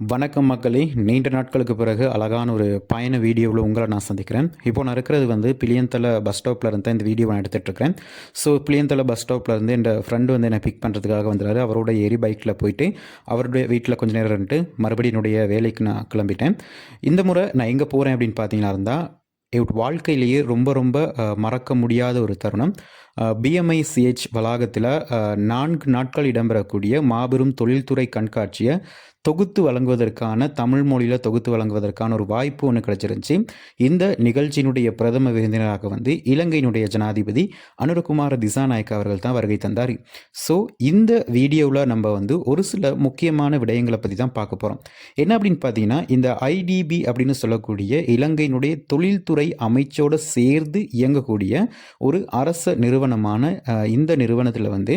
வணக்கம் மக்களே. நீண்ட நாட்களுக்கு பிறகு அழகான ஒரு பயண வீடியோவில் உங்களை நான் சந்திக்கிறேன். இப்போ நான் இருக்கிறது வந்து பிளியந்தலை பஸ் ஸ்டாப்பில் இருந்து தான் இந்த வீடியோ நான் எடுத்துகிட்டு ஸோ பிளியந்தலை பஸ் ஸ்டாப்பில் இருந்து என் ஃப்ரெண்டு வந்து என்னை பிக் பண்ணுறதுக்காக வந்துறாரு. அவரோட எரி பைக்கில் போயிட்டு அவருடைய வீட்டில் கொஞ்சம் நேரம் இருந்துட்டு மறுபடியும் என்னுடைய வேலைக்கு நான் கிளம்பிட்டேன். இந்த முறை நான் எங்கே போகிறேன் அப்படின்னு பார்த்தீங்கன்னா இருந்தால் என் வாழ்க்கையிலேயே ரொம்ப ரொம்ப மறக்க முடியாத ஒரு தருணம். பிஎம்ஐசிஹெச் வளாகத்தில் நான்கு நாட்கள் இடம்பெறக்கூடிய மாபெரும் தொழில்துறை கண்காட்சியை தொகுத்து வழங்குவதற்கான தமிழ் மொழியில் தொகுத்து வழங்குவதற்கான ஒரு வாய்ப்பு ஒன்று கிடைச்சிருந்துச்சு. இந்த நிகழ்ச்சியினுடைய பிரதம விருந்தினராக வந்து இலங்கையினுடைய ஜனாதிபதி அனுரகுமார திசாநாயக்க அவர்கள் தான் வருகை தந்தார். ஸோ இந்த வீடியோவில் நம்ம வந்து ஒரு சில முக்கியமான விடயங்களை பற்றி தான் பார்க்க போகிறோம் என்ன அப்படின்னு பார்த்தீங்கன்னா இந்த ஐடிபி அப்படின்னு சொல்லக்கூடிய இலங்கையினுடைய தொழில்துறை அமைச்சோடு சேர்ந்து இயங்கக்கூடிய ஒரு அரச நிறுவனம் நிறுவனமான இந்த நிறுவனத்தில் வந்து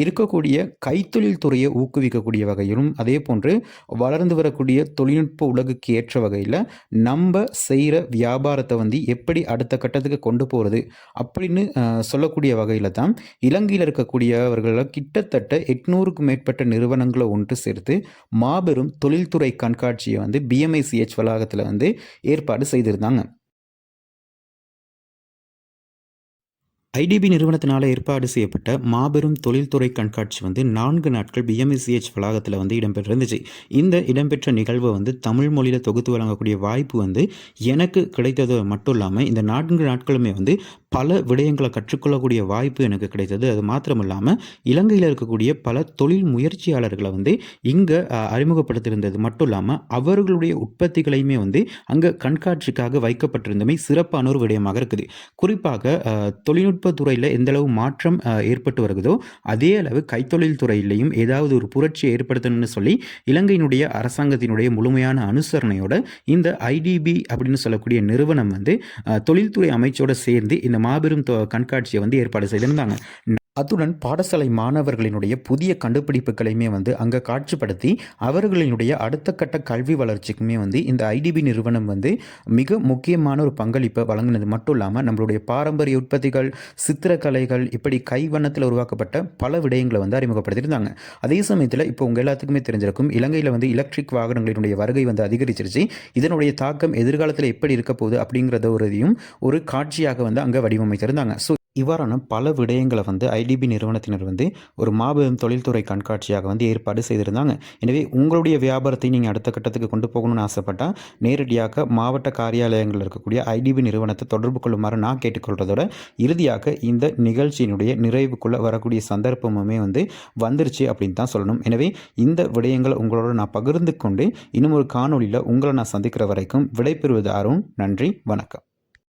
இருக்கக்கூடிய கைத்தொழில் துறையை ஊக்குவிக்கக்கூடிய வகையிலும் அதே போன்று வளர்ந்து வரக்கூடிய தொழில்நுட்ப உலகுக்கு ஏற்ற வகையில் நம்ம செய்கிற வியாபாரத்தை வந்து எப்படி அடுத்த கட்டத்துக்கு கொண்டு போகிறது அப்படின்னு சொல்லக்கூடிய வகையில் தான் இலங்கையில் இருக்கக்கூடியவர்களை கிட்டத்தட்ட எட்நூறுக்கும் மேற்பட்ட நிறுவனங்களை ஒன்று சேர்த்து மாபெரும் தொழில்துறை கண்காட்சியை வந்து பிஎம்ஐசிஹெச் வளாகத்தில் வந்து ஏற்பாடு செய்திருந்தாங்க. ஐடிபி நிறுவனத்தினால் ஏற்பாடு செய்யப்பட்ட மாபெரும் தொழில்துறை கண்காட்சி வந்து நான்கு நாட்கள் பிஎம்இசிஹெச் வளாகத்தில் வந்து இடம்பெற்றிருந்துச்சு. இந்த இடம்பெற்ற நிகழ்வை வந்து தமிழ் மொழியில் தொகுத்து வழங்கக்கூடிய வாய்ப்பு வந்து எனக்கு கிடைத்தது மட்டும் இல்லாமல் இந்த நான்கு நாட்களுமே வந்து பல விடயங்களை கற்றுக்கொள்ளக்கூடிய வாய்ப்பு எனக்கு கிடைத்தது. அது மாத்திரம் இல்லாமல் இலங்கையில் இருக்கக்கூடிய பல தொழில் முயற்சியாளர்களை வந்து இங்கே அறிமுகப்படுத்தியிருந்தது மட்டும் இல்லாமல் அவர்களுடைய உற்பத்திகளையுமே வந்து அங்கே கண்காட்சிக்காக வைக்கப்பட்டிருந்தமை சிறப்பான ஒரு விடயமாக இருக்குது. குறிப்பாக தொழில்நுட்ப தொழில்நுட்பத் துறையில் எந்தளவு மாற்றம் ஏற்பட்டு வருகுதோ அதே அளவு கைத்தொழில் துறையிலையும் ஏதாவது ஒரு புரட்சியை ஏற்படுத்தணும்னு சொல்லி இலங்கையினுடைய அரசாங்கத்தினுடைய முழுமையான அனுசரணையோட இந்த ஐடிபி அப்படின்னு சொல்லக்கூடிய நிறுவனம் வந்து தொழில்துறை அமைச்சோட சேர்ந்து இந்த மாபெரும் கண்காட்சியை வந்து ஏற்பாடு செய்திருந்தாங்க. அத்துடன் பாடசாலை மாணவர்களினுடைய புதிய கண்டுபிடிப்புகளையுமே வந்து அங்கே காட்சிப்படுத்தி அவர்களினுடைய அடுத்த கட்ட கல்வி வளர்ச்சிக்குமே வந்து இந்த ஐடிபி நிறுவனம் வந்து மிக முக்கியமான ஒரு பங்களிப்பை வழங்கினது. மட்டும் இல்லாமல் நம்மளுடைய பாரம்பரிய உற்பத்திகள் சித்திரக்கலைகள் இப்படி கைவண்ணத்தில் உருவாக்கப்பட்ட பல விடயங்களை வந்து அறிமுகப்படுத்தியிருந்தாங்க. அதே சமயத்தில் இப்போ உங்கள் எல்லாத்துக்குமே தெரிஞ்சிருக்கும் இலங்கையில் வந்து எலக்ட்ரிக் வாகனங்களினுடைய வருகை வந்து அதிகரிச்சிருச்சு. இதனுடைய தாக்கம் எதிர்காலத்தில் எப்படி இருக்க போகுது அப்படிங்கிறத ஒரு இதையும் ஒரு காட்சியாக வந்து அங்கே வடிவமைத்திருந்தாங்க. ஸோ இவ்வாறான பல விடயங்களை வந்து ஐடிபி நிறுவனத்தினர் வந்து ஒரு மாபெரும் தொழில்துறை கண்காட்சியாக வந்து ஏற்பாடு செய்திருந்தாங்க. எனவே உங்களுடைய வியாபாரத்தை நீங்கள் அடுத்த கட்டத்துக்கு கொண்டு போகணும்னு ஆசைப்பட்டால் நேரடியாக மாவட்ட காரியாலயங்களில் இருக்கக்கூடிய ஐடிபி நிறுவனத்தை தொடர்பு கொள்ளுமாறு நான் கேட்டுக்கொள்கிறதோட இறுதியாக இந்த நிகழ்ச்சியினுடைய நிறைவுக்குள்ளே வரக்கூடிய சந்தர்ப்பமுமே வந்து வந்துருச்சு அப்படின்னு தான் சொல்லணும். எனவே இந்த விடயங்களை உங்களோட நான் பகிர்ந்து கொண்டு இன்னும் ஒரு காணொளியில் உங்களை நான் சந்திக்கிற வரைக்கும் விடைபெறுவது அருண் நன்றி வணக்கம்.